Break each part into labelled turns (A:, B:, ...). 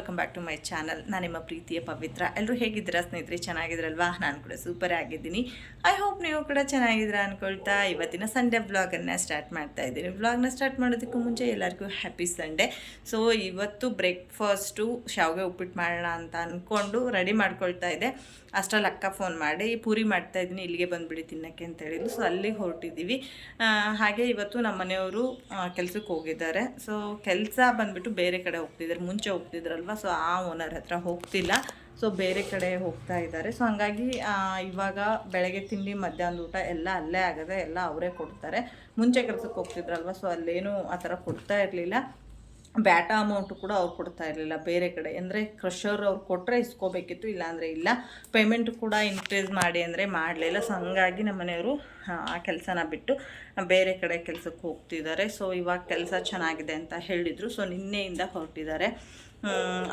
A: Welcome back to my channel ನಾನು ನಿಮ್ಮ ಪ್ರೀತಿಯ ಪವಿತ್ರ. ಎಲ್ಲರೂ ಹೇಗಿದ್ದೀರಾ ಸ್ನೇಹಿತರೆ? ಚೆನ್ನಾಗಿದ್ರಲ್ವಾ ನಾನು ಕೂಡ ಸೂಪರ್ ಆಗಿದ್ದೀನಿ. ಐ ಹೋಪ್ ನೀವು ಕೂಡ ಚೆನ್ನಾಗಿದ್ದೀರಾ ಅಂದ್ಕೊಳ್ತಾ ಇವತ್ತಿನ ಸಂಡೇ ವ್ಲಾಗನ್ನು ಸ್ಟಾರ್ಟ್ ಮಾಡ್ತಾ ಇದ್ದೀನಿ. ವ್ಲಾಗ್ನ ಸ್ಟಾರ್ಟ್ ಮಾಡೋದಕ್ಕೂ ಮುಂಚೆ ಎಲ್ಲರಿಗೂ ಹ್ಯಾಪಿ ಸಂಡೇ ಸೊ ಇವತ್ತು ಬ್ರೇಕ್ಫಾಸ್ಟು ಶಾವಿಗೆ ಉಪ್ಪಿಟ್ಟು ಮಾಡೋಣ ಅಂತ ಅಂದ್ಕೊಂಡು ರೆಡಿ ಮಾಡ್ಕೊಳ್ತಾ ಇದ್ದೆ. ಅಷ್ಟರಲ್ಲಿ ಅಕ್ಕ ಫೋನ್ ಮಾಡಿ, ಪೂರಿ ಮಾಡ್ತಾ ಇದ್ದೀನಿ, ಇಲ್ಲಿಗೆ ಬಂದುಬಿಡಿ ತಿನ್ನಕ್ಕೆ ಅಂತ ಹೇಳಿದ್ರು ಸೊ ಅಲ್ಲಿಗೆ ಹೊರಟಿದ್ದೀವಿ. ಹಾಗೆ ಇವತ್ತು ನಮ್ಮ ಮನೆಯವರು ಕೆಲಸಕ್ಕೆ ಹೋಗಿದ್ದಾರೆ. ಸೊ ಕೆಲಸ ಬಂದುಬಿಟ್ಟು ಬೇರೆ ಕಡೆ ಹೋಗ್ತಿದ್ದಾರೆ. ಮುಂಚೆ ಹೋಗ್ತಿದ್ರಲ್ವ? ಸೊ ಆ ಓನರ್ ಹತ್ರ ಹೋಗ್ತಿಲ್ಲ. ಸೊ ಬೇರೆ ಕಡೆ ಹೋಗ್ತಾ ಇದ್ದಾರೆ. ಸೊ ಹಂಗಾಗಿ ಇವಾಗ ಬೆಳಗ್ಗೆ ತಿಂಡಿ ಮಧ್ಯಾಹ್ನ ಊಟ ಎಲ್ಲ ಅಲ್ಲೇ ಆಗದೆ ಎಲ್ಲ ಅವರೇ ಕೊಡ್ತಾರೆ. ಮುಂಚೆ ಕೆಲಸಕ್ಕೆ ಹೋಗ್ತಿದ್ರಲ್ವ? ಸೊ ಅಲ್ಲೇನು ಆ ಥರ ಕೊಡ್ತಾ ಇರಲಿಲ್ಲ. ಬ್ಯಾಟಾ ಅಮೌಂಟು ಕೂಡ ಅವ್ರು ಕೊಡ್ತಾ ಇರಲಿಲ್ಲ ಬೇರೆ ಕಡೆ. ಅಂದರೆ ಕ್ರಷರ್ ಅವ್ರು ಕೊಟ್ಟರೆ ಇಸ್ಕೋಬೇಕಿತ್ತು, ಇಲ್ಲಾಂದರೆ ಇಲ್ಲ. ಪೇಮೆಂಟ್ ಕೂಡ ಇನ್ಕ್ರೀಸ್ ಮಾಡಿ ಅಂದರೆ ಮಾಡಲಿಲ್ಲ ಸೊ ಹಂಗಾಗಿ ನಮ್ಮ ಮನೆಯವರು, ಆ ಕೆಲಸನ ಬಿಟ್ಟು ಬೇರೆ ಕಡೆ ಕೆಲಸಕ್ಕೆ ಹೋಗ್ತಿದ್ದಾರೆ. ಸೊ ಇವಾಗ ಕೆಲಸ ಚೆನ್ನಾಗಿದೆ ಅಂತ ಹೇಳಿದರು. ಸೊ ನಿನ್ನೆಯಿಂದ ಹೊರಟಿದ್ದಾರೆ.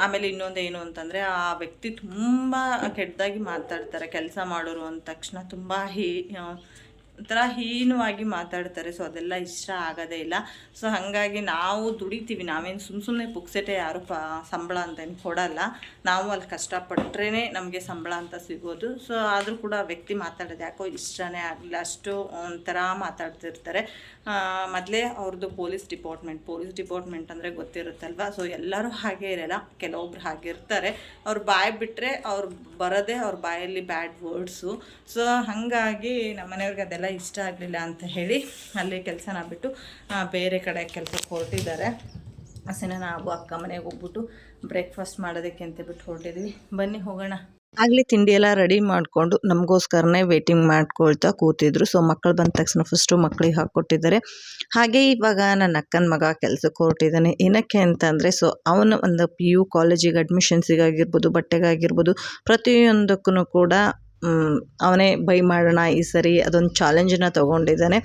A: ಆಮೇಲೆ ಇನ್ನೊಂದು ಏನು ಅಂತಂದರೆ ಆ ವ್ಯಕ್ತಿ ತುಂಬ ಕೆಟ್ಟದಾಗಿ ಮಾತಾಡ್ತಾರೆ. ಕೆಲಸ ಮಾಡೋರು ಅಂದ ತಕ್ಷಣ ತುಂಬ ಹೀ ಒಂಥರ ಹೀನವಾಗಿ ಮಾತಾಡ್ತಾರೆ. ಸೊ ಅದೆಲ್ಲ ಇಷ್ಟ ಆಗೋದೇ ಇಲ್ಲ. ಸೊ ಹಾಗಾಗಿ ನಾವು ದುಡಿತೀವಿ. ನಾವೇನು ಸುಮ್ಮ ಸುಮ್ಮನೆ ಪುಕ್ಸೆಟೆ ಯಾರು ಪ, ಸಂಬಳ ಅಂತೇನು ಕೊಡಲ್ಲ. ನಾವು ಅಲ್ಲಿ ಕಷ್ಟಪಟ್ರೇ ನಮಗೆ ಸಂಬಳ ಅಂತ ಸಿಗೋದು. ಸೊ ಆದರೂ ಕೂಡ ವ್ಯಕ್ತಿ ಮಾತಾಡೋದು ಯಾಕೋ ಇಷ್ಟನೇ ಆಗಲಿಲ್ಲ. ಅಷ್ಟು ಒಂಥರ ಮಾತಾಡ್ತಿರ್ತಾರೆ. ಮೊದಲೇ ಅವ್ರದ್ದು ಪೊಲೀಸ್ ಡಿಪಾರ್ಟ್ಮೆಂಟ್. ಪೊಲೀಸ್ ಡಿಪಾರ್ಟ್ಮೆಂಟ್ ಅಂದರೆ ಗೊತ್ತಿರುತ್ತಲ್ವ? ಸೊ ಎಲ್ಲರೂ ಹಾಗೆ ಇರಲ್ಲ. ಕೆಲವೊಬ್ರು ಹಾಗಿರ್ತಾರೆ ಅವ್ರ ಬಾಯಿ ಬಿಟ್ಟರೆ ಅವ್ರು ಬರೋದೇ ಅವ್ರ ಬಾಯಲ್ಲಿ ಬ್ಯಾಡ್ ವರ್ಡ್ಸು. ಸೊ ಹಾಗಾಗಿ ನಮ್ಮ ಮನೆಯವ್ರಿಗೆ ಅದೆಲ್ಲ ಇಷ್ಟ ಆಗಲಿಲ್ಲ ಅಂತ ಹೇಳಿ ಅಲ್ಲಿ ಕೆಲಸನ ಬಿಟ್ಟು ಬೇರೆ ಕಡೆ ಕೆಲಸಕ್ಕೆ ಹೊರಟಿದ್ದಾರೆ. ಹಸಿನ ನಾವು ಅಕ್ಕ ಮನೆಗೆ ಹೋಗ್ಬಿಟ್ಟು ಬ್ರೇಕ್ಫಾಸ್ಟ್ ಮಾಡೋದಕ್ಕೆ ಅಂತ ಬಿಟ್ಟು ಹೊರಟಿದ್ವಿ. ಬನ್ನಿ ಹೋಗೋಣ. ಆಗಲಿ ತಿಂಡಿ ಎಲ್ಲ ರೆಡಿ ಮಾಡಿಕೊಂಡು ನಮಗೋಸ್ಕರನೇ ವೇಟಿಂಗ್ ಮಾಡ್ಕೊಳ್ತಾ ಕೂತಿದ್ರು. ಸೊ ಮಕ್ಕಳು ಬಂದ ತಕ್ಷಣ ಫಸ್ಟು ಮಕ್ಕಳಿಗೆ ಹಾಕ್ಕೊಟ್ಟಿದ್ದಾರೆ. ಹಾಗೆ ಇವಾಗ ನನ್ನ ಅಕ್ಕನ ಮಗ ಕೆಲಸಕ್ಕೆ ಹೊರಟಿದ್ದಾನೆ. ಏನಕ್ಕೆ ಅಂತಂದರೆ ಸೊ ಅವನ ಒಂದು ಪಿ ಯು ಕಾಲೇಜಿಗೆ ಅಡ್ಮಿಷನ್ಸಿಗಾಗಿರ್ಬೋದು ಬಟ್ಟೆಗಾಗಿರ್ಬೋದು ಪ್ರತಿಯೊಂದಕ್ಕೂ ಕೂಡ ಅವನೇ ಬೈ ಮಾಡೋಣ ಈ ಸರಿ ಅದೊಂದು ಚಾಲೆಂಜನ್ನ ತೊಗೊಂಡಿದ್ದಾನೆ.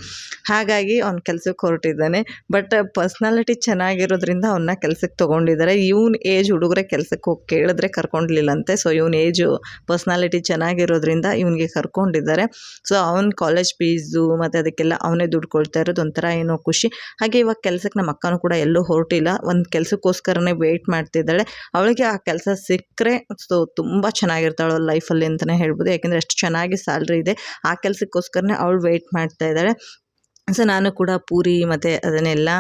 A: ಹಾಗಾಗಿ ಅವ್ನ ಕೆಲ್ಸಕ್ಕೆ ಹೊರಟಿದ್ದಾನೆ. ಬಟ್ ಪರ್ಸ್ನಾಲಿಟಿ ಚೆನ್ನಾಗಿರೋದ್ರಿಂದ ಅವನ್ನ ಕೆಲ್ಸಕ್ಕೆ ತೊಗೊಂಡಿದ್ದಾರೆ. ಇವ್ನ ಏಜ್ ಹುಡುಗರೆ ಕೆಲ್ಸಕ್ಕೆ ಹೋಗಿ ಕೇಳಿದ್ರೆ ಕರ್ಕೊಂಡಿಲ್ಲಂತೆ ಸೊ ಇವ್ನ ಏಜು ಪರ್ಸ್ನಾಲಿಟಿ ಚೆನ್ನಾಗಿರೋದ್ರಿಂದ ಇವನಿಗೆ ಕರ್ಕೊಂಡಿದ್ದಾರೆ. ಸೊ ಅವ್ನ ಕಾಲೇಜ್ ಫೀಸು ಮತ್ತು ಅದಕ್ಕೆಲ್ಲ ಅವನೇ ದುಡ್ಡು ಕೊಡ್ತಾ ಇರೋದು ಒಂಥರ ಏನೋ ಖುಷಿ. ಹಾಗೆ ಇವಾಗ ಕೆಲ್ಸಕ್ಕೆ ನಮ್ಮ ಅಕ್ಕನೂ ಕೂಡ ಎಲ್ಲೂ ಹೊರಟಿಲ್ಲ. ಒಂದು ಕೆಲಸಕ್ಕೋಸ್ಕರನೇ ವೆಯ್ಟ್ ಮಾಡ್ತಿದ್ದಾಳೆ. ಅವಳಿಗೆ ಆ ಕೆಲಸ ಸಿಕ್ಕರೆ ಸೊ ತುಂಬ ಚೆನ್ನಾಗಿರ್ತಾಳೆ ಲೈಫಲ್ಲಿ ಅಂತಲೇ ಹೇಳ್ಬೋದು. ಯಾಕೆಂದರೆ ಅಷ್ಟು ಚೆನ್ನಾಗಿ ಸ್ಯಾಲ್ರಿ ಇದೆ. ಆ ಕೆಲಸಕ್ಕೋಸ್ಕರನೇ ಅವಳು ವೆಯ್ಟ್ ಮಾಡ್ತಾ ಇದ್ದಾಳೆ. ಸೊ ನಾನು ಕೂಡ ಪೂರಿ ಮತ್ತು ಅದನ್ನೆಲ್ಲ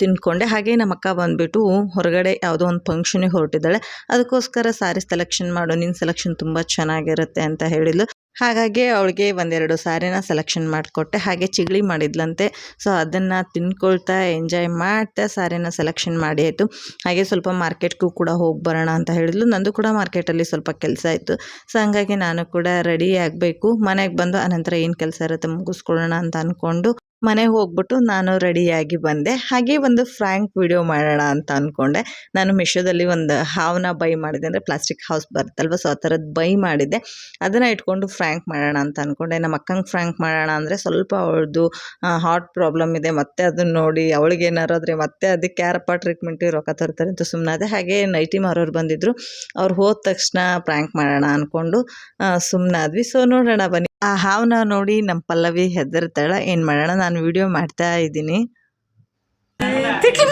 A: ತಿನ್ಕೊಂಡೆ. ಹಾಗೆ ನಮ್ಮ ಅಕ್ಕ ಬಂದುಬಿಟ್ಟು ಹೊರಗಡೆ ಯಾವುದೋ ಒಂದು ಫಂಕ್ಷನಿಗೆ ಹೊರಟಿದ್ದಾಳೆ. ಅದಕ್ಕೋಸ್ಕರ ಸ್ಯಾರಿ ಸೆಲೆಕ್ಷನ್ ಮಾಡು ನಿನ್ನ ಸೆಲೆಕ್ಷನ್ ತುಂಬ ಚೆನ್ನಾಗಿರುತ್ತೆ ಅಂತ ಹೇಳಿದ್ಲು. ಹಾಗಾಗಿ ಅವಳಿಗೆ ಒಂದೆರಡು ಸಾರಿನ ಸೆಲೆಕ್ಷನ್ ಮಾಡಿಕೊಟ್ಟೆ, ಹಾಗೆ ಚಿಗಳಿ ಮಾಡಿದ್ಲಂತೆ. ಸೊ ಅದನ್ನು ತಿನ್ಕೊಳ್ತಾ ಎಂಜಾಯ್ ಮಾಡ್ತಾ ಸಾರಿನ ಸೆಲೆಕ್ಷನ್ ಮಾಡಿ ಆಯಿತು. ಹಾಗೆ ಸ್ವಲ್ಪ ಮಾರ್ಕೆಟ್ಗೂ ಕೂಡ ಹೋಗಿ ಬರೋಣ ಅಂತ ಹೇಳಿದ್ಲು. ನಂದು ಕೂಡ ಮಾರ್ಕೆಟಲ್ಲಿ ಸ್ವಲ್ಪ ಕೆಲಸ ಇತ್ತು. ಸೊ ಹಂಗಾಗಿ ನಾನು ಕೂಡ ರೆಡಿ ಆಗಬೇಕು. ಮನೆಗೆ ಬಂದು ಆನಂತರ ಏನು ಕೆಲಸ ಇರುತ್ತೆ ಮುಗಿಸ್ಕೊಳ್ಳೋಣ ಅಂತ ಅಂದ್ಕೊಂಡು ಮನೆಗೆ ಹೋಗ್ಬಿಟ್ಟು ನಾನು ರೆಡಿಯಾಗಿ ಬಂದೆ. ಹಾಗೆ ಒಂದು ಫ್ರ್ಯಾಂಕ್ ವಿಡಿಯೋ ಮಾಡೋಣ ಅಂತ ಅಂದ್ಕೊಂಡೆ ನಾನು ಮಿಶೋದಲ್ಲಿ ಒಂದು ಹಾವನ್ನ ಬೈ ಮಾಡಿದೆ ಅಂದರೆ ಪ್ಲಾಸ್ಟಿಕ್ ಹೌಸ್ ಬರುತ್ತಲ್ವ, ಸೊ ಆ ಥರದ್ದು ಬೈ ಮಾಡಿದ್ದೆ ಅದನ್ನು ಇಟ್ಕೊಂಡು ಫ್ರ್ಯಾಂಕ್ ಮಾಡೋಣ ಅಂತ ಅಂದ್ಕೊಂಡೆ ನಮ್ಮ ಅಕ್ಕಂಗೆ ಫ್ರ್ಯಾಂಕ್ ಮಾಡೋಣ ಅಂದರೆ ಸ್ವಲ್ಪ ಅವಳದು ಹಾರ್ಟ್ ಪ್ರಾಬ್ಲಮ್ ಇದೆ. ಮತ್ತೆ ಅದನ್ನು ನೋಡಿ ಅವಳಿಗೆ ಏನಾರಾದ್ರೆ ಮತ್ತೆ ಅದಕ್ಕೆ ಯಾರಪ್ಪ ಟ್ರೀಟ್ಮೆಂಟಿಗೆ ರೊಕ್ಕ ತರ್ತಾರೆ ಅಂತ ಸುಮ್ಮನಾದೆ ಹಾಗೆ ನೈಟಿ ಮಾರೋರು ಬಂದಿದ್ದರು ಅವ್ರು ಹೋದ ತಕ್ಷಣ ಪ್ರ್ಯಾಂಕ್ ಮಾಡೋಣ ಅಂದ್ಕೊಂಡು ಸುಮ್ಮನಾದ್ವಿ ಸೊ ನೋಡೋಣ ಬನ್ನಿ. ಆ ಹಾವನ್ನ ನೋಡಿ ನಮ್ಮ ಪಲ್ಲವಿ ಹೆದರ್ತಾಳ ಏನು ಮಾಡೋಣ ನಾನು ವಿಡಿಯೋ ಮಾಡ್ತಾ ಇದ್ದೀನಿ. ತಿಕ್ಲಿ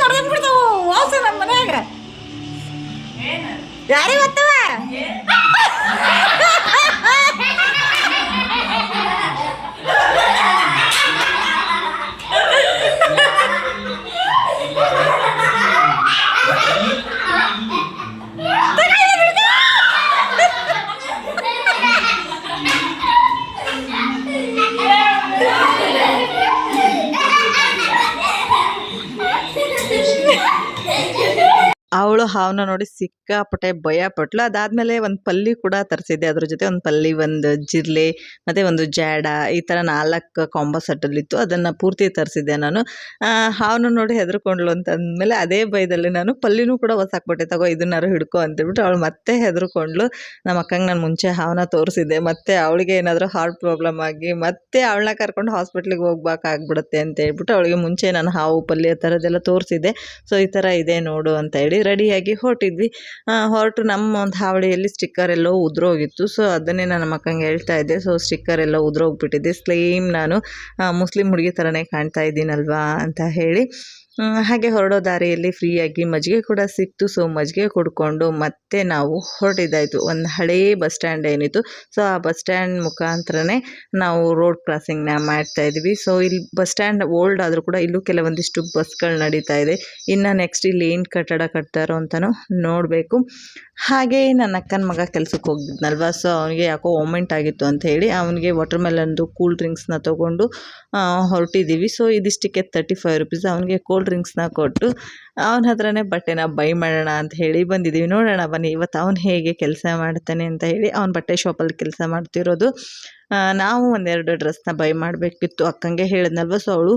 A: ಅವಳು ಹಾವನ್ನ ನೋಡಿ ಸಿಕ್ಕಾಪಟ್ಟೆ ಭಯ ಪಟ್ಲು. ಅದಾದಮೇಲೆ ಒಂದು ಪಲ್ಲಿ ಕೂಡ ತರಿಸಿದ್ದೆ. ಅದ್ರ ಜೊತೆ ಒಂದು ಪಲ್ಲಿ, ಒಂದು ಜಿರ್ಲೆ, ಮತ್ತು ಒಂದು ಜಾಡ, ಈ ಥರ ನಾಲ್ಕು ಕಾಂಬೋ ಸೆಟ್ಟಲ್ಲಿತ್ತು ಅದನ್ನು ಪೂರ್ತಿ ತರಿಸಿದ್ದೆ ನಾನು. ಹಾವನ್ನ ನೋಡಿ ಹೆದರ್ಕೊಂಡ್ಲು ಅಂತ ಅಂದಮೇಲೆ ಅದೇ ಭಯದಲ್ಲಿ ನಾನು ಪಲ್ಲಿನೂ ಕೂಡ ಹೊಸಾಕ್ಬಿಟ್ಟೆ ತಗೋ, ಇದನ್ನಾರು ಹಿಡ್ಕೊ ಅಂತೇಳ್ಬಿಟ್ಟು ಅವಳು ಮತ್ತೆ ಹೆದರ್ಕೊಂಡ್ಲು ನಮ್ಮ ಅಕ್ಕಂಗೆ ನಾನು ಮುಂಚೆ ಹಾವನ್ನ ತೋರಿಸಿದ್ದೆ. ಮತ್ತೆ ಅವಳಿಗೆ ಏನಾದರೂ ಹಾರ್ಟ್ ಪ್ರಾಬ್ಲಮ್ ಆಗಿ ಮತ್ತೆ ಅವಳನ್ನ ಕರ್ಕೊಂಡು ಹಾಸ್ಪಿಟ್ಲಿಗೆ ಹೋಗ್ಬೇಕಾಗ್ಬಿಡುತ್ತೆ ಅಂತ ಹೇಳ್ಬಿಟ್ಟು ಅವಳಿಗೆ ಮುಂಚೆ ನಾನು ಹಾವು ಪಲ್ಯ ಥರದ್ದೆಲ್ಲ ತೋರಿಸಿದ್ದೆ. ಸೊ ಈ ಥರ ಇದೆ ನೋಡು ಅಂತ ಹೇಳಿ ರೆಡಿಯಾಗಿ ಹೊರಟಿದ್ವಿ. ಹೊರಟು ನಮ್ಮ ಒಂದು ಹಾವಳಿಯಲ್ಲಿ ಸ್ಟಿಕ್ಕರ್ ಎಲ್ಲೋ ಉದುರೋಗಿತ್ತು. ಸೊ ಅದನ್ನೇ ನಾನು ಮಕ್ಕಂಗೆ ಹೇಳ್ತಾ ಇದ್ದೆ. ಸೊ ಸ್ಟಿಕ್ಕರ್ ಎಲ್ಲ ಉದುರೋಗ್ಬಿಟ್ಟಿದೆ. ಸ್ಲೇಮ್ ನಾನು ಮುಸ್ಲಿಮ್ ಮುಸ್ಲಿಂ ಹುಡುಗಿ ಥರನೇ ಕಾಣ್ತಾ ಇದ್ದೀನಲ್ವಾ ಅಂತ ಹೇಳಿ. ಹಾಗೆ ಹೊರಡೋ ದಾರಿಯಲ್ಲಿ ಫ್ರೀಯಾಗಿ ಮಜ್ಜಿಗೆ ಕೂಡ ಸಿಕ್ತು. ಸೊ ಮಜ್ಜಿಗೆ ಕುಡ್ಕೊಂಡು ಮತ್ತೆ ನಾವು ಹೊರಟಿದ್ದಾಯಿತು. ಒಂದು ಹಳೇ ಬಸ್ ಸ್ಟ್ಯಾಂಡ್ ಏನಿತ್ತು. ಸೊ ಆ ಬಸ್ ಸ್ಟ್ಯಾಂಡ್ ಮುಖಾಂತರನೇ ನಾವು ರೋಡ್ ಕ್ರಾಸಿಂಗ್ನ ಮಾಡ್ತಾ ಇದ್ವಿ. ಸೊ ಇಲ್ಲಿ ಬಸ್ ಸ್ಟ್ಯಾಂಡ್ ಓಲ್ಡ್ ಆದರೂ ಕೂಡ ಇಲ್ಲೂ ಕೆಲವೊಂದಿಷ್ಟು ಬಸ್ಗಳು ನಡೀತಾ ಇದೆ. ಇನ್ನು ನೆಕ್ಸ್ಟ್ ಇಲ್ಲಿ ಏನು ಕಟ್ಟಡ ಕಟ್ತಾರೋ ಅಂತಲೂ ನೋಡಬೇಕು. ಹಾಗೆ ನನ್ನ ಅಕ್ಕನ ಮಗ ಕೆಲಸಕ್ಕೆ ಹೋಗಿದ್ನಲ್ವ? ಸೊ ಅವನಿಗೆ ಯಾಕೋ ಓಮೆಂಟ್ ಆಗಿತ್ತು ಅಂತ ಹೇಳಿ ಅವನಿಗೆ ವಾಟರ್ ಮೆಲನ್ದು ಕೂಲ್ ಡ್ರಿಂಕ್ಸ್ನ ತೊಗೊಂಡು ಹೊರಟಿದ್ದೀವಿ. ಸೊ ಇದಿಷ್ಟಕ್ಕೆ ತರ್ಟಿ ಫೈವ್ ರುಪೀಸ್ ಅವನಿಗೆ ಕೋಲ್ಡ್ ಡ್ರಿಂಕ್ಸ್ನ ಕೊಟ್ಟು ಅವನ ಹತ್ರನೇ ಬಟ್ಟೆನ ಬೈ ಮಾಡೋಣ ಅಂತ ಹೇಳಿ ಬಂದಿದ್ದೀವಿ ನೋಡೋಣ ಬನ್ನಿ, ಇವತ್ತು ಅವನು ಹೇಗೆ ಕೆಲಸ ಮಾಡ್ತಾನೆ ಅಂತ ಹೇಳಿ ಅವನ ಬಟ್ಟೆ ಶಾಪಲ್ಲಿ ಕೆಲಸ ಮಾಡ್ತಿರೋದು. ನಾವು ಒಂದೆರಡು ಡ್ರೆಸ್ನ ಬೈ ಮಾಡಬೇಕಿತ್ತು. ಅಕ್ಕಂಗೆ ಹೇಳಿದ್ನಲ್ವ ಸೊ ಅವಳು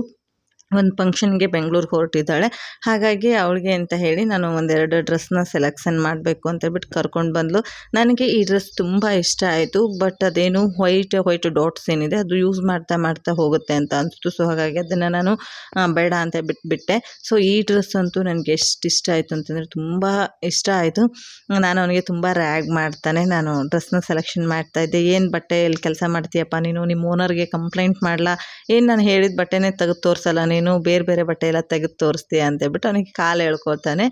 A: ಒಂದು ಫಂಕ್ಷನ್ಗೆ ಬೆಂಗಳೂರಿಗೆ ಹೊರಟಿದ್ದಾಳೆ. ಹಾಗಾಗಿ ಅವಳಿಗೆ ಅಂತ ಹೇಳಿ ನಾನು ಒಂದೆರಡು ಡ್ರೆಸ್ನ ಸೆಲೆಕ್ಷನ್ ಮಾಡಬೇಕು ಅಂತ ಹೇಳ್ಬಿಟ್ಟು ಕರ್ಕೊಂಡು ಬಂದಳು ನನಗೆ ಈ ಡ್ರೆಸ್ ತುಂಬ ಇಷ್ಟ ಆಯಿತು, ಬಟ್ ಅದೇನು ವೈಟ್ ವೈಟ್ ಡಾಟ್ಸ್ ಏನಿದೆ ಅದು ಯೂಸ್ ಮಾಡ್ತಾ ಮಾಡ್ತಾ ಹೋಗುತ್ತೆ ಅಂತ ಅನಿಸ್ತು. ಸೊ ಹಾಗಾಗಿ ಅದನ್ನು ನಾನು ಬೇಡ ಅಂತ ಬಿಟ್ಬಿಟ್ಟೆ. ಸೊ ಈ ಡ್ರೆಸ್ ಅಂತೂ ನನಗೆ ಎಷ್ಟು ಇಷ್ಟ ಆಯಿತು ಅಂತಂದರೆ ತುಂಬ ಇಷ್ಟ ಆಯಿತು. ನಾನು ಅವನಿಗೆ ತುಂಬ ರ್ಯಾಗ್ ಮಾಡ್ತಾನೆ. ನಾನು ಡ್ರೆಸ್ನ ಸೆಲೆಕ್ಷನ್ ಮಾಡ್ತಾ ಇದ್ದೆ. ಏನು ಬಟ್ಟೆಯಲ್ಲಿ ಕೆಲಸ ಮಾಡ್ತೀಯಪ್ಪ ನೀನು? ನಿಮ್ಮ ಓನರ್ಗೆ ಕಂಪ್ಲೇಂಟ್ ಮಾಡಲ್ಲ ಏನು ನಾನು ಹೇಳಿದ ಬಟ್ಟೆನೇ ತೆಗೆದು ತೋರಿಸಲ್ಲ, ನೀನು ಬೇರೆ ಬೇರೆ ಬಟ್ಟೆ ಎಲ್ಲ ತೆಗೆದು ತೋರಿಸ್ತೀಯ ಅಂತ ಹೇಳ್ಬಿಟ್ಟು ಅವನಿಗೆ ಕಾಲು ಎಳ್ಕೊತಾನೆ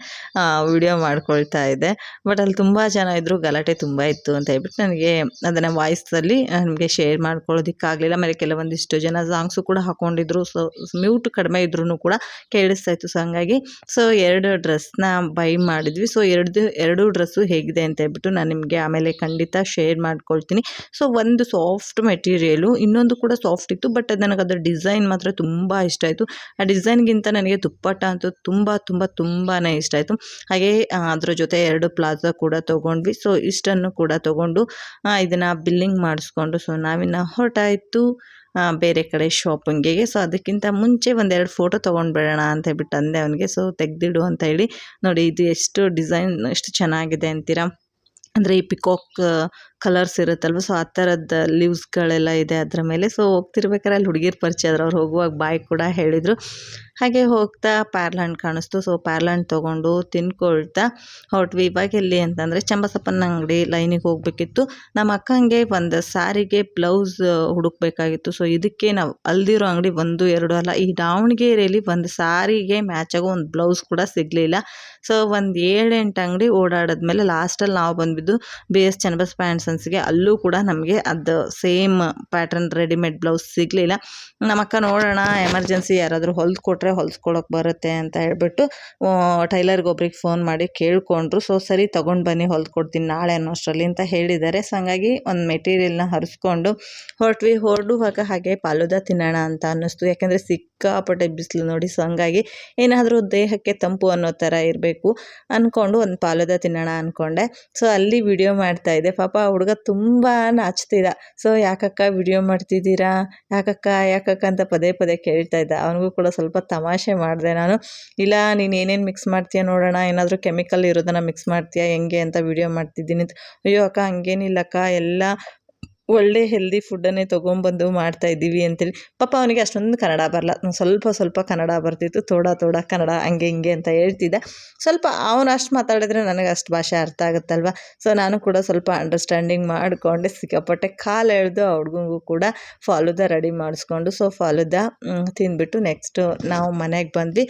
A: ವಿಡಿಯೋ ಮಾಡ್ಕೊಳ್ತಾ ಇದೆ ಬಟ್ ಅಲ್ಲಿ ತುಂಬ ಜನ ಇದ್ದರು ಗಲಾಟೆ ತುಂಬ ಇತ್ತು ಅಂತ ಹೇಳ್ಬಿಟ್ಟು ನನಗೆ ಅದನ್ನು ವಾಯ್ಸಲ್ಲಿ ನನಗೆ ಶೇರ್ ಮಾಡ್ಕೊಳ್ಳೋದಕ್ಕಾಗಲಿಲ್ಲ ಆಮೇಲೆ ಕೆಲವೊಂದಿಷ್ಟು ಜನ ಸಾಂಗ್ಸು ಕೂಡ ಹಾಕ್ಕೊಂಡಿದ್ರು ಸೊ ಮ್ಯೂಟ್ ಕಡಿಮೆ ಇದ್ರೂ ಕೂಡ ಕೇಳಿಸ್ತಾ ಇತ್ತು. ಸೊ ಹಂಗಾಗಿ ಸೊ ಎರಡು ಡ್ರೆಸ್ನ ಬೈ ಮಾಡಿದ್ವಿ. ಸೊ ಎರಡು ಎರಡು ಡ್ರೆಸ್ಸು ಹೇಗಿದೆ ಅಂತ ಹೇಳ್ಬಿಟ್ಟು ನಾನು ನಿಮಗೆ ಆಮೇಲೆ ಖಂಡಿತ ಶೇರ್ ಮಾಡ್ಕೊಳ್ತೀನಿ. ಸೊ ಒಂದು ಸಾಫ್ಟ್ ಮೆಟೀರಿಯಲು ಇನ್ನೊಂದು ಕೂಡ ಸಾಫ್ಟ್ ಇತ್ತು. ಬಟ್ ನನಗೆ ಅದರ ಡಿಸೈನ್ ಮಾತ್ರ ತುಂಬ ಇಷ್ಟ ಆಯಿತು. ಆ ಡಿಸೈನ್ಗಿಂತ ನನಗೆ ದುಪ್ಪಟ್ಟ ಅಂತೂ ತುಂಬ ತುಂಬ ತುಂಬಾ ಇಷ್ಟ ಆಯಿತು. ಹಾಗೆ ಅದ್ರ ಜೊತೆ ಎರಡು ಪ್ಲಾಜಾ ಕೂಡ ತೊಗೊಂಡ್ವಿ. ಸೊ ಇಷ್ಟನ್ನು ಕೂಡ ತೊಗೊಂಡು ಇದನ್ನು ಬಿಲ್ಲಿಂಗ್ ಮಾಡಿಸ್ಕೊಂಡು ಸೊ ನಾವಿನ್ನು ಹೊರಟಾಯಿತು ಬೇರೆ ಕಡೆ ಶಾಪಿಂಗಿಗೆ. ಸೊ ಅದಕ್ಕಿಂತ ಮುಂಚೆ ಒಂದೆರಡು ಫೋಟೋ ತೊಗೊಂಡ್ಬಿಡೋಣ ಅಂತ ಹೇಳ್ಬಿಟ್ಟು ಅಂದೆ ಅವನಿಗೆ ಸೊ ತೆಗೆದಿಡು ಅಂತ ಹೇಳಿ, ನೋಡಿ, ಇದು ಎಷ್ಟು ಡಿಸೈನ್, ಎಷ್ಟು ಚೆನ್ನಾಗಿದೆ ಅಂತೀರಾ? ಅಂದರೆ ಈ ಪಿಕಾಕ್ ಕಲರ್ಸ್ ಇರುತ್ತಲ್ವ? ಸೊ ಆ ಥರದ ಲೀವ್ಸ್ಗಳೆಲ್ಲ ಇದೆ ಅದರ ಮೇಲೆ. ಸೊ ಹೋಗ್ತಿರ್ಬೇಕಾದ್ರೆ ಅಲ್ಲಿ ಹುಡುಗಿರು ಪರಿಚಯ ಆದ್ರು ಅವ್ರು ಹೋಗುವಾಗ ಬಾಯ್ ಕೂಡ ಹೇಳಿದರು. ಹಾಗೆ ಹೋಗ್ತಾ ಪ್ಯಾರ್ಲ್ಯಾಂಡ್ ಕಾಣಿಸ್ತು. ಸೊ ಪ್ಯಾರ್ಲ್ಯಾಂಡ್ ತಗೊಂಡು ತಿನ್ಕೊಳ್ತಾ ಹೊರಟ್ವಿ. ಇವಾಗ ಎಲ್ಲಿ ಅಂತಂದರೆ ಚಂಬಸಪ್ಪನ ಅಂಗಡಿ ಲೈನಿಗೆ ಹೋಗಬೇಕಿತ್ತು. ನಮ್ಮ ಅಕ್ಕಂಗೆ ಒಂದು ಸಾರಿಗೆ ಬ್ಲೌಸ್ ಹುಡುಕ್ಬೇಕಾಗಿತ್ತು. ಸೊ ಇದಕ್ಕೆ ನಾವು ಅಲ್ದಿರೋ ಅಂಗಡಿ ಒಂದು, ಎರಡು ಅಲ್ಲ. ಈ ದಾವಣಗೆರೆಯಲ್ಲಿ ಒಂದು ಸಾರಿಗೆ ಮ್ಯಾಚ್ ಆಗೋ ಒಂದು ಬ್ಲೌಸ್ ಕೂಡ ಸಿಗಲಿಲ್ಲ. ಸೊ ಒಂದು ಏಳೆಂಟು ಅಂಗಡಿ ಓಡಾಡಿದ್ಮೇಲೆ ಲಾಸ್ಟಲ್ಲಿ ನಾವು ಬಂದ್ಬಿದ್ದು ಬಿ ಎಸ್ ಚನ್ನಬಸ್ ಪ್ಯಾಂಟ್ಸನ್ಸ್ಗೆ ಅಲ್ಲೂ ಕೂಡ ನಮಗೆ ಅದು ಸೇಮ್ ಪ್ಯಾಟರ್ನ್ ರೆಡಿಮೇಡ್ ಬ್ಲೌಸ್ ಸಿಗಲಿಲ್ಲ. ನಮ್ಮ ಅಕ್ಕ ನೋಡೋಣ ಎಮರ್ಜೆನ್ಸಿ ಯಾರಾದರೂ ಹೊಲ್ದು ಕೊಟ್ಟರೆ ಹೊಲ್ಸ್ಕೊಳಕ್ಕೆ ಬರುತ್ತೆ ಅಂತ ಹೇಳ್ಬಿಟ್ಟು ಟೈಲರ್ಗೆ ಒಬ್ರಿಗೆ ಫೋನ್ ಮಾಡಿ ಕೇಳಿಕೊಂಡ್ರು. ಸೊ ಸರಿ ತೊಗೊಂಡು ಬನ್ನಿ, ಹೊಲ್ದು ಕೊಡ್ತೀನಿ ನಾಳೆ ಅನ್ನೋಷ್ಟರಲ್ಲಿ ಅಂತ ಹೇಳಿದ್ದಾರೆ. ಸೊ ಹಂಗಾಗಿ ಒಂದು ಮೆಟೀರಿಯಲ್ನ ಹರಿಸ್ಕೊಂಡು, ಹೊರಟ್ವಿ ಹೊರಡುವಾಗ ಹಾಗೆ ಪಾಲುದ ತಿನ್ನೋಣ ಅಂತ ಅನ್ನಿಸ್ತು. ಯಾಕೆಂದರೆ ಸಿಕ್ಕಾಪಟ್ಟೆ ಬಿಸಿಲು ನೋಡಿ. ಸೊ ಹಂಗಾಗಿ ಏನಾದರೂ ದೇಹಕ್ಕೆ ತಂಪು ಅನ್ನೋ ಥರ ಇರಬೇಕು ಅಂದ್ಕೊಂಡು ಒಂದು ಪಾಲುದ ತಿನ್ನೋಣ ಅಂದ್ಕೊಂಡೆ ಸೊ ಅಲ್ಲಿ ವಿಡಿಯೋ ಮಾಡ್ತಾ ಇದ್ದೆ. ಪಾಪ ಹುಡುಗ ತುಂಬ ನಾಚ್ತಿದ್ದ ಸೊ, ಯಾಕಕ್ಕ ವಿಡಿಯೋ ಮಾಡ್ತಿದ್ದೀರಾ? ಯಾಕಕ್ಕ ಯಾಕಕ್ಕ ಅಂತ ಪದೇ ಪದೇ ಕೇಳ್ತಾ ಇದ್ದ. ಅವನಿಗೂ ಕೂಡ ಸ್ವಲ್ಪ ತಮಾಷೆ ಮಾಡಿದೆ ನಾನು. ಇಲ್ಲ, ನೀನು ಏನೇನು ಮಿಕ್ಸ್ ಮಾಡ್ತೀಯ ನೋಡೋಣ. ಏನಾದರೂ ಕೆಮಿಕಲ್ ಇರೋದನ್ನು ಮಿಕ್ಸ್ ಮಾಡ್ತೀಯಾ? ಹೆಂಗೆ ಅಂತ ವಿಡಿಯೋ ಮಾಡ್ತಿದ್ದೀನಿ ಅಯ್ಯೋ, ಅಕ್ಕ, ಹಂಗೇನಿಲ್ಲಕ್ಕ. ಎಲ್ಲ ಒಳ್ಳೆ ಹೆಲ್ದಿ ಫುಡ್ಡನ್ನೇ ತೊಗೊಂಬಂದು ಮಾಡ್ತಾ ಇದ್ದೀವಿ ಅಂತೇಳಿ. ಪಾಪ ಅವನಿಗೆ ಅಷ್ಟೊಂದು ಕನ್ನಡ ಬರಲ್ಲ ಸ್ವಲ್ಪ ಸ್ವಲ್ಪ ಕನ್ನಡ ಬರ್ತಿತ್ತು. ತೋಡ ತೋಡ ಕನ್ನಡ ಹಂಗೆ ಹಿಂಗೆ ಅಂತ ಹೇಳ್ತಿದ್ದ. ಸ್ವಲ್ಪ ಅವನು ಅಷ್ಟು ಮಾತಾಡಿದ್ರೆ ನನಗೆ ಅಷ್ಟು ಭಾಷೆ ಅರ್ಥ ಆಗುತ್ತಲ್ವ? ಸೊ ನಾನು ಕೂಡ ಸ್ವಲ್ಪ ಅಂಡರ್ಸ್ಟ್ಯಾಂಡಿಂಗ್ ಮಾಡಿಕೊಂಡೆ ಸಿಕ್ಕಾಪಟ್ಟೆ ಕಾಲು ಎಳೆದು ಆ ಹುಡುಗಂಗೂ ಕೂಡ ಫಾಲುದ ರೆಡಿ ಮಾಡಿಸ್ಕೊಂಡು ಸೊ ಫಾಲುದ ತಿಂದ್ಬಿಟ್ಟು ನೆಕ್ಸ್ಟು ನಾವು ಮನೆಗೆ ಬಂದ್ವಿ.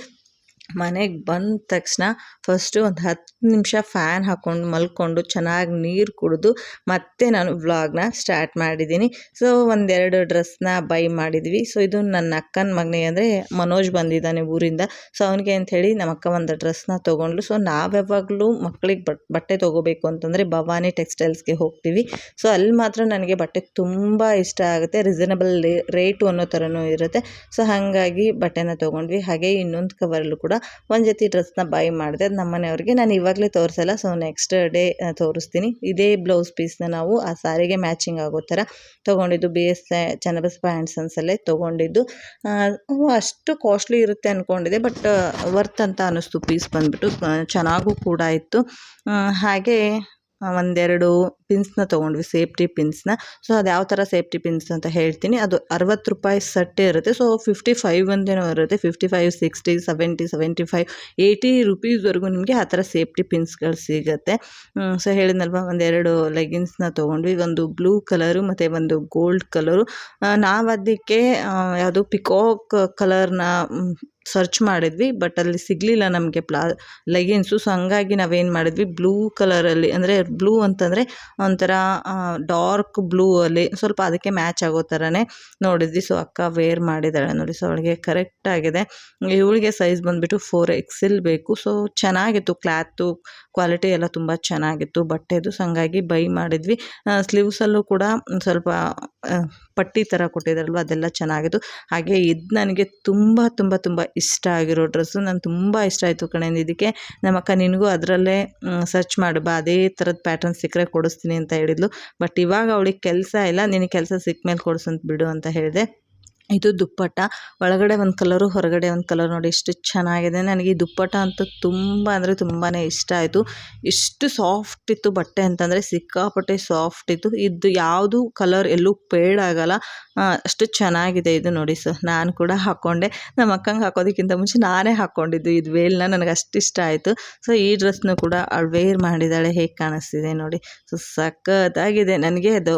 A: ಮನೆಗೆ ಬಂದ ತಕ್ಷಣ ಫಸ್ಟು ಒಂದು ಹತ್ತು ನಿಮಿಷ ಫ್ಯಾನ್ ಹಾಕ್ಕೊಂಡು ಮಲ್ಕೊಂಡು ಚೆನ್ನಾಗಿ ನೀರು ಕುಡಿದು ಮತ್ತೆ ನಾನು ವ್ಲಾಗ್ನ ಸ್ಟಾರ್ಟ್ ಮಾಡಿದ್ದೀನಿ ಸೊ ಒಂದೆರಡು ಡ್ರೆಸ್ನ ಬೈ ಮಾಡಿದ್ವಿ. ಸೊ ಇದು ನನ್ನ ಅಕ್ಕನ ಮಗನಿಗೆ ಅಂದರೆ ಮನೋಜ್ ಬಂದಿದ್ದಾನೆ ಊರಿಂದ. ಸೊ ಅವನಿಗೆ ಅಂಥೇಳಿ ನಮ್ಮ ಅಕ್ಕ ಒಂದು ಡ್ರೆಸ್ನ ತೊಗೊಂಡ್ಲು ಸೊ ನಾವು ಯಾವಾಗಲೂ ಮಕ್ಕಳಿಗೆ ಬಟ್, ಬಟ್ಟೆ ತೊಗೋಬೇಕು ಅಂತಂದರೆ ಭವಾನಿ ಟೆಕ್ಸ್ಟೈಲ್ಸ್ಗೆ ಹೋಗ್ತೀವಿ. ಸೊ ಅಲ್ಲಿ ಮಾತ್ರ ನನಗೆ ಬಟ್ಟೆ ತುಂಬ ಇಷ್ಟ ಆಗುತ್ತೆ. ರೀಸನಬಲ್ ರೇಟು ಅನ್ನೋ ಥರನೂ ಇರುತ್ತೆ. ಸೊ ಹಾಗಾಗಿ ಬಟ್ಟೆನ ತೊಗೊಂಡ್ವಿ. ಹಾಗೆ ಇನ್ನೊಂದು ಕವರಲ್ಲೂ ಕೂಡ ಒಂದು ಜೊತೆ ಡ್ರೆಸ್ನ ಬೈ ಮಾಡಿದೆ. ಅದು ನಮ್ಮ ಮನೆಯವ್ರಿಗೆ ನಾನು ಇವಾಗಲೇ ತೋರಿಸಲ್ಲ. ಸೊ ನೆಕ್ಸ್ಟ್ ಡೇ ತೋರಿಸ್ತೀನಿ. ಇದೇ ಬ್ಲೌಸ್ ಪೀಸ್ನ ನಾವು ಆ ಸಾರಿಗೆ ಮ್ಯಾಚಿಂಗ್ ಆಗೋ ಥರ ತೊಗೊಂಡಿದ್ದು. ಬಿ ಎಸ್ ಚನ್ನಬಸಪ್ಪ ಹ್ಯಾಂಡ್ಸನ್ಸಲ್ಲೇ ತೊಗೊಂಡಿದ್ದು. ಅಷ್ಟು ಕಾಸ್ಟ್ಲಿ ಇರುತ್ತೆ ಅಂದ್ಕೊಂಡಿದ್ದೆ ಬಟ್ ವರ್ತ್ ಅಂತ ಅನ್ನಿಸ್ತು. ಪೀಸ್ ಬಂದುಬಿಟ್ಟು ಚೆನ್ನಾಗೂ ಕೂಡ ಇತ್ತು ಹಾಗೆ ಒಂದೆರಡು ಪಿನ್ಸ್ನ ತೊಗೊಂಡ್ವಿ ಸೇಫ್ಟಿ ಪಿನ್ಸ್ನ ಸೊ ಅದು ಯಾವ ಥರ ಸೇಫ್ಟಿ ಪಿನ್ಸ್ ಅಂತ ಹೇಳ್ತೀನಿ. ಅದು ಅರವತ್ತು ರೂಪಾಯಿ ಸಟ್ಟೆ ಇರುತ್ತೆ. ಸೊ ಫಿಫ್ಟಿ ಫೈವ್ ಅಂತೇನೋ ಇರುತ್ತೆ. Fifty five sixty seventy seventy five eighty ರುಪೀಸ್ವರೆಗೂ ನಿಮಗೆ ಆ ಥರ ಸೇಫ್ಟಿ ಪಿನ್ಸ್ಗಳು ಸಿಗುತ್ತೆ. ಸೊ ಹೇಳಿದ್ನಲ್ವ, ಒಂದೆರಡು ಲೆಗಿನ್ಸ್ನ ತೊಗೊಂಡ್ವಿ. ಒಂದು ಬ್ಲೂ ಕಲರು ಮತ್ತು ಒಂದು ಗೋಲ್ಡ್ ಕಲರು ನಾವು ಅದಕ್ಕೆ ಯಾವುದು ಪಿಕಾಕ್ ಕಲರ್ನ ಸರ್ಚ್ ಮಾಡಿದ್ವಿ ಬಟ್ ಅಲ್ಲಿ ಸಿಗಲಿಲ್ಲ ನಮಗೆ ಪ್ಲಾ ಲೆಗಿನ್ಸು ಸೊ ಹಂಗಾಗಿ ನಾವೇನು ಮಾಡಿದ್ವಿ ಬ್ಲೂ ಕಲರಲ್ಲಿ ಅಂದರೆ ಬ್ಲೂ ಅಂತಂದರೆ ಒಂಥರ ಡಾರ್ಕ್ ಬ್ಲೂ ಅಲ್ಲಿ, ಸ್ವಲ್ಪ ಅದಕ್ಕೆ ಮ್ಯಾಚ್ ಆಗೋ ಥರನೇ ನೋಡಿದ್ವಿ. ಸೊ ಅಕ್ಕ ವೇರ್ ಮಾಡಿದ್ದಾಳೆ ನೋಡಿ. ಸೊ ಅವಳಿಗೆ ಕರೆಕ್ಟ್ ಆಗಿದೆ. ಇವಳಿಗೆ ಸೈಜ್ ಬಂದುಬಿಟ್ಟು ಫೋರ್ ಎಕ್ಸೆಲ್ ಬೇಕು. ಸೊ ಚೆನ್ನಾಗಿತ್ತು ಕ್ಲಾತು ಕ್ವಾಲಿಟಿ ಎಲ್ಲ ತುಂಬ ಚೆನ್ನಾಗಿತ್ತು. ಬಟ್ಟೆದು ಸಂಗಾಗಿ ಬೈ ಮಾಡಿದ್ವಿ. ಸ್ಲೀವ್ಸಲ್ಲೂ ಕೂಡ ಸ್ವಲ್ಪ ಪಟ್ಟಿ ಥರ ಕೊಟ್ಟಿದ್ದಾರಲ್ವ ಅದೆಲ್ಲ ಚೆನ್ನಾಗಿತ್ತು. ಹಾಗೆ ಇದು ನನಗೆ ತುಂಬ ತುಂಬ ತುಂಬ ಇಷ್ಟ ಆಗಿರೋ ಡ್ರೆಸ್ಸು ನಾನು ತುಂಬ ಇಷ್ಟ ಆಯಿತು ಕಣೆ ಇದಕ್ಕೆ ನಮ್ಮಕ್ಕ ನಿನಗೂ ಅದರಲ್ಲೇ ಸರ್ಚ್ ಮಾಡು, ಬಾ, ಅದೇ ಥರದ ಪ್ಯಾಟರ್ನ್ ಸಿಕ್ಕರೆ ಕೊಡಿಸ್ತೀನಿ ಅಂತ ಹೇಳಿದ್ಲು. ಬಟ್ ಇವಾಗ ಅವಳಿಗೆ ಕೆಲಸ ಇಲ್ಲ, ನಿನಗೆ ಕೆಲಸ ಸಿಕ್ಕ ಮೇಲೆ ಕೊಡಿಸಂತ ಬಿಡು ಅಂತ ಹೇಳಿದೆ. ಇದು ದುಪ್ಪಟ್ಟ. ಒಳಗಡೆ ಒಂದು ಕಲರು ಹೊರಗಡೆ ಒಂದು ಕಲರ್ ನೋಡಿ ಎಷ್ಟು ಚೆನ್ನಾಗಿದೆ. ನನಗೆ ಈ ದುಪ್ಪಟ್ಟ ಅಂತೂ ತುಂಬ ಅಂದರೆ ತುಂಬಾ ಇಷ್ಟ ಆಯಿತು. ಎಷ್ಟು ಸಾಫ್ಟ್ ಇತ್ತು ಬಟ್ಟೆ ಅಂತಂದರೆ ಸಿಕ್ಕಾಪಟ್ಟೆ ಸಾಫ್ಟ್ ಇತ್ತು. ಇದು ಯಾವುದು ಕಲರ್ ಎಲ್ಲೂ ಪೇಡ್ ಆಗಲ್ಲ. ಆ, ಅಷ್ಟು ಚೆನ್ನಾಗಿದೆ ಇದು ನೋಡಿ ಸರ್ ನಾನು ಕೂಡ ಹಾಕ್ಕೊಂಡೆ ನಮ್ಮ ಅಕ್ಕಂಗೆ ಹಾಕೋದಕ್ಕಿಂತ ಮುಂಚೆ ನಾನೇ ಹಾಕ್ಕೊಂಡಿದ್ದು ಇದು ವೇಲ್ನ. ನನಗೆ ಅಷ್ಟು ಇಷ್ಟ ಆಯಿತು. ಸೊ ಈ ಡ್ರೆಸ್ನು ಕೂಡ ಅವಳು ವೇರ್ ಮಾಡಿದ್ದಾಳೆ ಹೇಗೆ ಕಾಣಿಸ್ತಿದೆ ನೋಡಿ. ಸೊ ಸಖತ್ತಾಗಿದೆ. ನನಗೆ ಅದು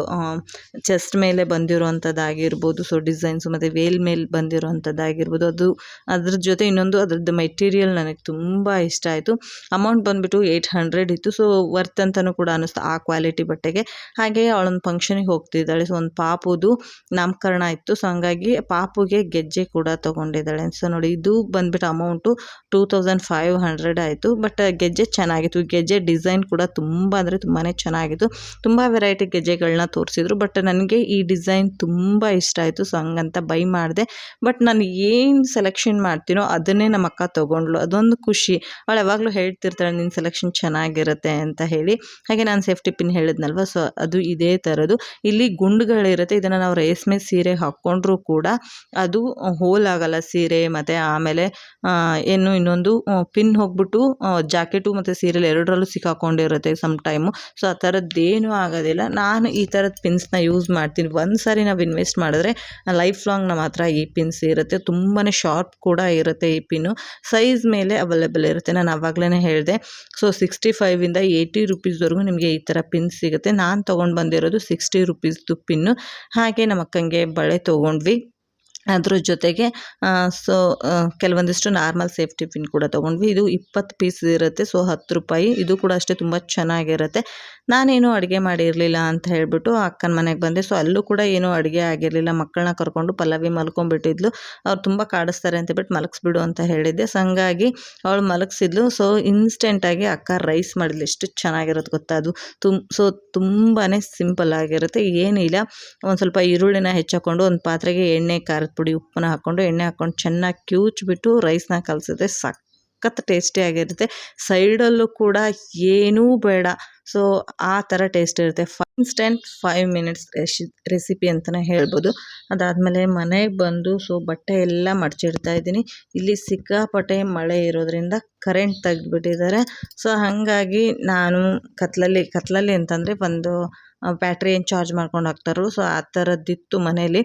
A: ಚೆಸ್ಟ್ ಮೇಲೆ ಬಂದಿರುವಂಥದ್ದಾಗಿರ್ಬೋದು ಸೊ ಡಿಸೈನ್ಸು ಮತ್ತು ವೇಲ್ ಮೇಲೆ ಬಂದಿರುವಂಥದ್ದಾಗಿರ್ಬೋದು. ಅದು ಅದ್ರ ಜೊತೆ ಇನ್ನೊಂದು ಅದ್ರದ್ದು ಮೆಟೀರಿಯಲ್ ನನಗೆ ತುಂಬ ಇಷ್ಟ ಆಯಿತು. ಅಮೌಂಟ್ ಬಂದುಬಿಟ್ಟು ಏಯ್ಟ್ ಹಂಡ್ರೆಡ್ ಇತ್ತು. ಸೊ ವರ್ತ್ ಅಂತಲೂ ಕೂಡ ಅನ್ನಿಸ್ತು ಆ ಕ್ವಾಲಿಟಿ ಬಟ್ಟೆಗೆ. ಹಾಗೆ ಅವಳೊಂದು ಫಂಕ್ಷನಿಗೆ ಹೋಗ್ತಿದ್ದಾಳೆ. ಸೊ ಒಂದು ಪಾಪುದು ನಾಮಕರಣ ಇತ್ತು. ಸೊ ಹಂಗಾಗಿ ಪಾಪುಗೆ ಗೆಜ್ಜೆ ಕೂಡ ತೊಗೊಂಡಿದ್ದಾಳೆ. ಸೊ ನೋಡಿ, ಇದು ಬಂದುಬಿಟ್ಟು amount two thousand five hundred ಆಯಿತು. ಬಟ್ ಗೆಜ್ಜೆ ಚೆನ್ನಾಗಿತ್ತು. ಗೆಜ್ಜೆ ಡಿಸೈನ್ ಕೂಡ ತುಂಬ ಅಂದರೆ ತುಂಬಾ ಚೆನ್ನಾಗಿತ್ತು. ತುಂಬ ವೆರೈಟಿ ಗೆಜ್ಜೆಗಳನ್ನ ತೋರಿಸಿದ್ರು. ಬಟ್ ನನಗೆ ಈ ಡಿಸೈನ್ ತುಂಬ ಇಷ್ಟ ಆಯಿತು. ಸೊ ಹಂಗಂತ ಬೈ ಮಾಡಿದೆ. ಬಟ್ ನಾನು ಏನು ಸೆಲೆಕ್ಷನ್ ಮಾಡ್ತೀನೋ ಅದನ್ನೇ ನಮ್ಮ ಅಕ್ಕ ತೊಗೊಂಡ್ಳು. ಅದೊಂದು ಖುಷಿ. ಅವಳು ಯಾವಾಗಲೂ ಹೇಳ್ತಿರ್ತಾಳೆ ನಿನ್ನ ಸೆಲೆಕ್ಷನ್ ಚೆನ್ನಾಗಿರುತ್ತೆ ಅಂತ ಹೇಳಿ. ಹಾಗೆ ನಾನು ಸೇಫ್ಟಿ ಪಿನ್ ಹೇಳಿದ್ನಲ್ವ? ಸೊ ಅದು ಇದೇ ಥರದ್ದು ಇಲ್ಲಿ ಗುಂಡುಗಳಿರುತ್ತೆ. ಇದನ್ನು ನಾವು ರೇಷ್ಮೆ ಸೀರೆ ಹಾಕ್ಕೊಂಡ್ರೂ ಕೂಡ ಅದು ಹೋಲ್ ಆಗಲ್ಲ ಸೀರೆ, ಮತ್ತು ಆಮೇಲೆ ಏನು ಇನ್ನೊಂದು ಪಿನ್ ಹೋಗ್ಬಿಟ್ಟು ಜಾಕೆಟು ಮತ್ತು ಸೀರೆಲಿ ಎರಡರಲ್ಲೂ ಸಿಕ್ಕಾಕೊಂಡಿರುತ್ತೆ ಸಮ್ ಟೈಮು ಸೊ ಆ ಥರದ್ದೇನೂ ಆಗೋದಿಲ್ಲ. ನಾನು ಈ ಥರದ ಪಿನ್ಸ್ನ ಯೂಸ್ ಮಾಡ್ತೀನಿ. ಒಂದು ಸಾರಿ ನಾವು ಇನ್ವೆಸ್ಟ್ ಮಾಡಿದ್ರೆ ಲೈಫ್ ಲಾಂಗ್ ನಮ್ಮ ಹತ್ರ ಈ ಪಿನ್ಸ್ ಇರುತ್ತೆ. ತುಂಬಾ ಶಾರ್ಪ್ ಕೂಡ ಇರುತ್ತೆ ಈ ಪಿನ್ನು. ಸೈಜ್ ಮೇಲೆ ಅವೈಲೇಬಲ್ ಇರುತ್ತೆ. ನಾನು ಆವಾಗಲೇ ಹೇಳಿದೆ. ಸೊ, ಸಿಕ್ಸ್ಟಿ ಫೈವಿಂದ ಏಯ್ಟಿ ರುಪೀಸ್ವರೆಗೂ ನಿಮಗೆ ಈ ಥರ ಪಿನ್ ಸಿಗುತ್ತೆ. ನಾನು ತೊಗೊಂಡು ಬಂದಿರೋದು ಸಿಕ್ಸ್ಟಿ ರುಪೀಸ್ದು ಪಿನ್ನು. ಹಾಗೆ ನಮ್ಮ ಅಕ್ಕಂಗೆ ಬಳೆ ತೊಗೊಂಡ್ವಿ. ಅದ್ರ ಜೊತೆಗೆ ಸೊ ಕೆಲವೊಂದಿಷ್ಟು ನಾರ್ಮಲ್ ಸೇಫ್ಟಿ ಪಿನ್ ಕೂಡ ತೊಗೊಂಡ್ವಿ. ಇದು ಇಪ್ಪತ್ತು ಪೀಸ್ ಇರುತ್ತೆ, ಸೊ ಹತ್ತು ರೂಪಾಯಿ. ಇದು ಕೂಡ ಅಷ್ಟೇ ತುಂಬ ಚೆನ್ನಾಗಿರುತ್ತೆ. ನಾನೇನು ಅಡುಗೆ ಮಾಡಿರಲಿಲ್ಲ ಅಂತ ಹೇಳಿಬಿಟ್ಟು ಅಕ್ಕನ ಮನೆಗೆ ಬಂದೆ. ಸೊ, ಅಲ್ಲೂ ಕೂಡ ಏನು ಅಡುಗೆ ಆಗಿರಲಿಲ್ಲ. ಮಕ್ಕಳನ್ನ ಕರ್ಕೊಂಡು ಪಲ್ಲವಿ ಮಲ್ಕೊಂಡ್ಬಿಟ್ಟಿದ್ಲು. ಅವ್ರು ತುಂಬ ಕಾಡಿಸ್ತಾರೆ ಅಂತ ಬಿಟ್ಟು ಮಲಗಿಸ್ಬಿಡು ಅಂತ ಹೇಳಿದ್ದೆ. ಸೊ ಹಂಗಾಗಿ ಅವಳು ಮಲಗಿಸಿದ್ಲು. ಸೊ ಇನ್ಸ್ಟೆಂಟಾಗಿ ಅಕ್ಕ ರೈಸ್ ಮಾಡಿದ್ಲು. ಎಷ್ಟು ಚೆನ್ನಾಗಿರೋದು ಗೊತ್ತಾ ಅದು. ತುಮ್ ಸೊ ತುಂಬಾ ಸಿಂಪಲ್ ಆಗಿರುತ್ತೆ. ಏನಿಲ್ಲ. ಒಂದು ಸ್ವಲ್ಪ ಈರುಳ್ಳಿನ ಹೆಚ್ಚಾಕೊಂಡು ಒಂದು ಪಾತ್ರೆಗೆ ಎಣ್ಣೆ ಖಾರದ ಪುಡಿ ಉಪ್ಪನ್ನ ಹಾಕ್ಕೊಂಡು, ಎಣ್ಣೆ ಹಾಕ್ಕೊಂಡು ಚೆನ್ನಾಗಿ ಕ್ಯೂಚ್ಬಿಟ್ಟು ರೈಸ್ನ ಕಲಸಿದ್ರೆ ಸಖತ್ ಟೇಸ್ಟಿಯಾಗಿರುತ್ತೆ ಸೈಡಲ್ಲೂ ಕೂಡ ಏನೂ ಬೇಡ. ಸೊ ಆ ಥರ ಟೇಸ್ಟ್ ಇರುತ್ತೆ. ಇನ್ಸ್ಟೆಂಟ್ ಫೈವ್ ಮಿನಿಟ್ಸ್ ರೆಸಿ ರೆಸಿಪಿ ಅಂತಲೇ ಹೇಳ್ಬೋದು. ಅದಾದಮೇಲೆ ಮನೆಗೆ ಬಂದು ಸೊ ಬಟ್ಟೆ ಎಲ್ಲ ಮಡಚಿಡ್ತಾ ಇದ್ದೀನಿ. ಇಲ್ಲಿ ಸಿಕ್ಕಾಪಟ್ಟೆ ಮಳೆ ಇರೋದ್ರಿಂದ ಕರೆಂಟ್ ತೆಗ್ದುಬಿಟ್ಟಿದ್ದಾರೆ. ಸೊ ಹಾಗಾಗಿ ನಾನು ಕತ್ತಲಲ್ಲಿ ಕತ್ತಲಲ್ಲಿ ಅಂತಂದರೆ ಒಂದು ಬ್ಯಾಟ್ರಿ ಚಾರ್ಜ್ ಮಾಡ್ಕೊಂಡು ಹಾಕ್ತಾರೋ ಸೊ ಆ ಥರದ್ದಿತ್ತು ಮನೇಲಿ.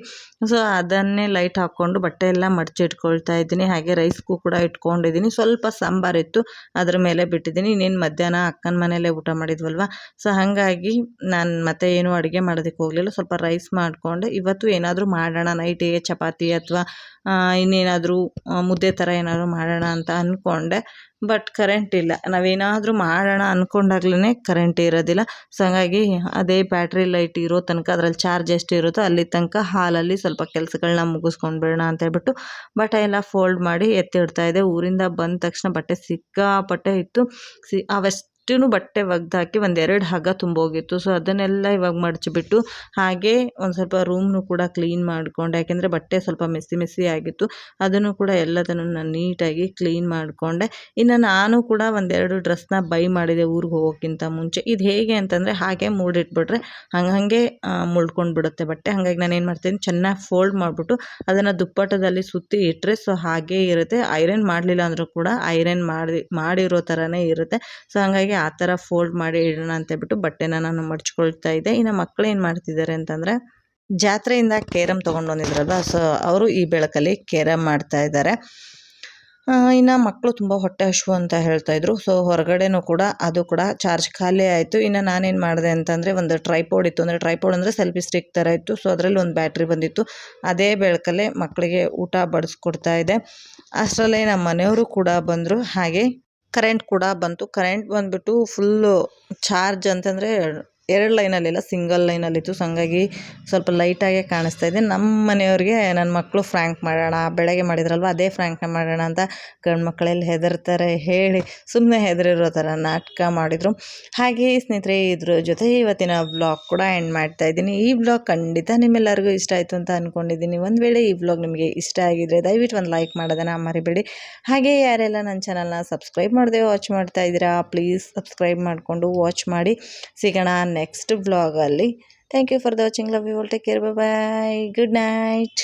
A: ಸೊ ಅದನ್ನೇ ಲೈಟ್ ಹಾಕ್ಕೊಂಡು ಬಟ್ಟೆ ಎಲ್ಲ ಮಡ್ಚಿಟ್ಕೊಳ್ತಾ ಇದ್ದೀನಿ. ಹಾಗೆ ರೈಸ್ಗೂ ಕೂಡ ಇಟ್ಕೊಂಡಿದ್ದೀನಿ. ಸ್ವಲ್ಪ ಸಾಂಬಾರಿತ್ತು ಅದ್ರ ಮೇಲೆ ಬಿಟ್ಟಿದ್ದೀನಿ. ಇನ್ನೇನು ಮಧ್ಯಾಹ್ನ ಅಕ್ಕನ ಮನೆಯಲ್ಲೇ ಊಟ ಮಾಡಿದ್ವಲ್ವ? ಸೊ ಹಾಗಾಗಿ ನಾನು ಮತ್ತೆ ಏನು ಅಡುಗೆ ಮಾಡೋದಕ್ಕೆ ಹೋಗಲಿಲ್ಲ. ಸ್ವಲ್ಪ ರೈಸ್ ಮಾಡಿಕೊಂಡೆ ಇವತ್ತು ಏನಾದರೂ ಮಾಡೋಣ ನೈಟಿಗೆ ಚಪಾತಿ ಅಥವಾ ಇನ್ನೇನಾದರೂ ಮುದ್ದೆ ಥರ ಏನಾದರೂ ಮಾಡೋಣ ಅಂತ ಅಂದ್ಕೊಂಡೆ ಬಟ್ ಕರೆಂಟ್ ಇಲ್ಲ. ನಾವೇನಾದರೂ ಮಾಡೋಣ ಅಂದ್ಕೊಂಡಾಗ್ಲೇ ಕರೆಂಟ್ ಇರೋದಿಲ್ಲ. ಸೊ ಹಂಗಾಗಿ ಅದೇ ಬ್ಯಾಟ್ರಿ ಲೈಟ್ ಇರೋ ತನಕ, ಅದ್ರಲ್ಲಿ ಚಾರ್ಜ್ ಎಷ್ಟು ಇರುತ್ತೋ ಅಲ್ಲಿ ತನಕ ಹಾಲಲ್ಲಿ ಸ್ವಲ್ಪ ಕೆಲಸಗಳನ್ನ ಮುಗಿಸ್ಕೊಂಡು ಬಿಡೋಣ ಅಂತ ಹೇಳ್ಬಿಟ್ಟು ಬಟ್ಟೆ ಎಲ್ಲ ಫೋಲ್ಡ್ ಮಾಡಿ ಎತ್ತಿಡ್ತಾ ಇದೆ ಊರಿಂದ ಬಂದ ತಕ್ಷಣ ಬಟ್ಟೆ ಸಿಕ್ಕಾಪಟ್ಟೆ ಇತ್ತು. ಸಿ ಅವಷ್ಟು ಬಟ್ಟೆ ಒಗ್ದಾಕಿ ಒಂದೆರಡು ಹಗ್ಗ ತುಂಬೋಗಿತ್ತು. ಸೊ ಅದನ್ನೆಲ್ಲ ಇವಾಗ ಮಡಚಿಬಿಟ್ಟು ಹಾಗೆ ಒಂದು ಸ್ವಲ್ಪ ರೂಮ್ನು ಕೂಡ ಕ್ಲೀನ್ ಮಾಡಿಕೊಂಡೆ. ಯಾಕೆಂದರೆ ಬಟ್ಟೆ ಸ್ವಲ್ಪ ಮೆಸ್ಸಿ ಮೆಸ್ಸಿ ಆಗಿತ್ತು. ಅದನ್ನು ಕೂಡ ಎಲ್ಲದನ್ನು ನಾನು ನೀಟಾಗಿ ಕ್ಲೀನ್ ಮಾಡಿಕೊಂಡೆ. ಇನ್ನು ನಾನು ಕೂಡ ಒಂದೆರಡು ಡ್ರೆಸ್ನ ಬೈ ಮಾಡಿದೆ ಊರಿಗೆ ಹೋಗೋಕ್ಕಿಂತ ಮುಂಚೆ. ಇದು ಹೇಗೆ ಅಂತಂದರೆ ಹಾಗೆ ಮೂಡಿಟ್ಬಿಟ್ರೆ ಹಂಗೆ ಹಾಗೆ ಮುಳ್ಕೊಂಡು ಬಿಡುತ್ತೆ ಬಟ್ಟೆ. ಹಾಗಾಗಿ ನಾನು ಏನು ಮಾಡ್ತೀನಿ, ಚೆನ್ನಾಗಿ ಫೋಲ್ಡ್ ಮಾಡಿಬಿಟ್ಟು ಅದನ್ನು ದುಪ್ಪಟ್ಟದಲ್ಲಿ ಸುತ್ತಿ ಇಟ್ಟರೆ ಸೊ, ಹಾಗೇ ಇರುತ್ತೆ. ಐರನ್ ಮಾಡಲಿಲ್ಲ ಅಂದರೂ ಕೂಡ ಐರನ್ ಮಾಡಿ, ಮಾಡಿರೋ ಥರನೇ ಇರುತ್ತೆ. ಸೊ ಹಂಗಾಗಿ ಆ ಥರ ಫೋಲ್ಡ್ ಮಾಡಿ ಇಡೋಣ ಅಂತ ಹೇಳ್ಬಿಟ್ಟು ಬಟ್ಟೆನ ನಾನು ಮಡ್ಚ್ಕೊಳ್ತಾ ಇದ್ದೆ. ಇನ್ನು ಮಕ್ಕಳು ಏನು ಮಾಡ್ತಿದ್ದಾರೆ ಅಂತಂದರೆ ಜಾತ್ರೆಯಿಂದ ಕೇರಮ್ ತೊಗೊಂಡು ಬಂದಿದ್ರಲ್ವ? ಸೊ ಅವರು ಈ ಬೆಳಕಲ್ಲಿ ಕೇರಮ್ ಮಾಡ್ತಾ ಇದ್ದಾರೆ.
B: ಇನ್ನು ಮಕ್ಕಳು ತುಂಬ ಹೊಟ್ಟೆ ಹಶು ಅಂತ ಹೇಳ್ತಾ ಇದ್ರು. ಸೊ ಹೊರಗಡೆನೂ ಕೂಡ ಅದು ಕೂಡ ಚಾರ್ಜ್ ಖಾಲಿ ಆಯಿತು. ಇನ್ನು ನಾನೇನು ಮಾಡಿದೆ ಅಂತಂದರೆ ಒಂದು ಟ್ರೈಪೋಡ್ ಇತ್ತು. ಅಂದರೆ ಟ್ರೈಪೋಡ್ ಅಂದರೆ ಸೆಲ್ಫಿ ಸ್ಟಿಕ್ ಥರ ಇತ್ತು. ಸೊ ಅದರಲ್ಲಿ ಒಂದು ಬ್ಯಾಟ್ರಿ ಬಂದಿತ್ತು. ಅದೇ ಬೆಳಕಲ್ಲೇ ಮಕ್ಕಳಿಗೆ ಊಟ ಬಡಿಸ್ಕೊಡ್ತಾ ಇದೆ ಅಷ್ಟರಲ್ಲೇ ನಮ್ಮ ಮನೆಯವರು ಕೂಡ ಬಂದರು. ಹಾಗೆ ಕರೆಂಟ್ ಕೂಡ ಬಂತು. ಕರೆಂಟ್ ಬಂದುಬಿಟ್ಟು ಫುಲ್ಲು ಚಾರ್ಜ್ ಅಂತಂದರೆ ಎರಡು ಲೈನಲ್ಲಿಲ್ಲ, ಸಿಂಗಲ್ ಲೈನಲ್ಲಿತ್ತು. ಸೊ ಹಂಗಾಗಿ ಸ್ವಲ್ಪ ಲೈಟಾಗೇ ಕಾಣಿಸ್ತಾ ಇದೆ. ನಮ್ಮ ಮನೆಯವ್ರಿಗೆ ನನ್ನ ಮಕ್ಕಳು ಫ್ರ್ಯಾಂಕ್ ಮಾಡೋಣ, ಬೆಳಗ್ಗೆ ಮಾಡಿದ್ರಲ್ವ, ಅದೇ ಫ್ರ್ಯಾಂಕ್ನ ಮಾಡೋಣ ಅಂತ ಗಂಡು ಮಕ್ಕಳೆಲ್ಲ ಹೆದರ್ತಾರೆ ಹೇಳಿ ಸುಮ್ಮನೆ ಹೆದರಿರೋ ಥರ ನಾಟಕ ಮಾಡಿದರು. ಹಾಗೆ ಸ್ನೇಹಿತರೆ, ಇದ್ರ ಜೊತೆ ಇವತ್ತಿನ ಬ್ಲಾಗ್ ಕೂಡ ಎಂಡ್ ಮಾಡ್ತಾ ಇದ್ದೀನಿ. ಈ ಬ್ಲಾಗ್ ಖಂಡಿತ ನಿಮ್ಮೆಲ್ಲರಿಗೂ ಇಷ್ಟ ಆಯಿತು ಅಂತ ಅಂದ್ಕೊಂಡಿದ್ದೀನಿ ಒಂದು ವೇಳೆ ಈ ವ್ಲಾಗ್ ನಿಮಗೆ ಇಷ್ಟ ಆಗಿದ್ರೆ ದಯವಿಟ್ಟು ಒಂದು ಲೈಕ್ ಮಾಡೋದನ್ನ ಮರಿಬೇಡಿ. ಹಾಗೆ ಯಾರೆಲ್ಲ ನನ್ನ ಚಾನಲ್ನ ಸಬ್ಸ್ಕ್ರೈಬ್ ಮಾಡಿದೆ ವಾಚ್ ಮಾಡ್ತಾ ಇದ್ದೀರಾ ಪ್ಲೀಸ್ ಸಬ್ಸ್ಕ್ರೈಬ್ ಮಾಡಿಕೊಂಡು ವಾಚ್ ಮಾಡಿ. ಸಿಗೋಣ ನೆಕ್ಸ್ಟ್ ವ್ಲಾಗಲ್ಲಿ thank you for the watching love you all take care bye good night